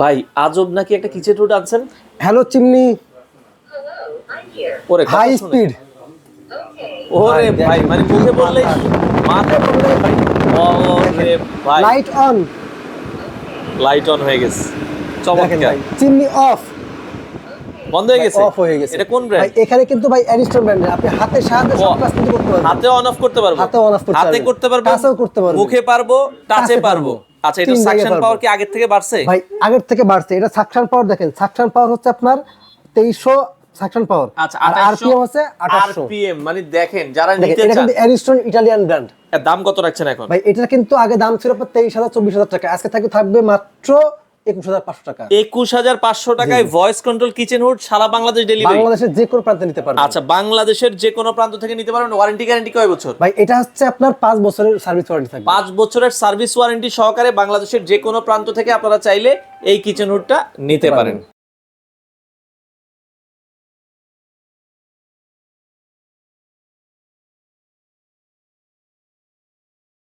ভাই আজব নাকি একটা কিচেন রুট আনছেন? Hello chimney. ওরে হাই স্পিড. ওরে ভাই, মানে মুখে বললে মাথা বললে ভাই ওরে ভাই। লাইট অন লাইট অন হয়ে গেছে। চমৎকার। চিমনি অফ বন্ধ হয়ে গেছে? অফ হয়ে গেছে। এটা কোন ভাই ব্র্যান্ড এখানে কিন্তু ভাই অ্যারিস্টন ব্র্যান্ডের আপনি হাতের সাহায্যে সব কাজ কিন্তু করতে পারবেন। হাতে অন অফ করতে পারব। হাতে on off করতে পারব হাতে করতে পারব টাচেও করতে পারবেন। মুখে পারব টাচে পারব। পারব। আচ্ছা এটা সাকশন পাওয়ার কি আগের থেকে বাড়ছে? ভাই আগের থেকে বাড়ছে। এটা সাকশন পাওয়ার দেখেন। সাকশন পাওয়ার হচ্ছে আপনার 2300 সাকশন পাওয়ার আচ্ছা আর আরপিএম আরপিএম মানে দেখেন যারা নিতে এটা চান। কিন্তু এরিস্টন ইতালিয়ান ব্র্যান্ড এর দাম কত রাখছেন এখন? ভাই এটা কিন্তু আগে দাম ছিল আপনার তেইশ হাজার চব্বিশ হাজার টাকা। আজকে থাকবে থাকবে মাত্র টাকা। একুশ হাজার পাঁচশো টাকায় ভয়েস কন্ট্রোল কিচেন হুড সারা বাংলাদেশ ডেলিভারি বাংলাদেশের যে কোনো প্রান্তে নিতে পারবেন। আচ্ছা বাংলাদেশের যে কোনো প্রান্ত থেকে নিতে পারবেন। ওয়ারেন্টি গ্যারান্টি কয় বছর? ভাই এটা হচ্ছে আপনার পাঁচ বছরের সার্ভিস ওয়ারেন্টি থাকবে। পাঁচ বছরের সার্ভিস ওয়ারেন্টি সহকারে বাংলাদেশের যে কোনো প্রান্ত থেকে আপনারা চাইলে এই কিচেন হুডটা নিতে পারেন।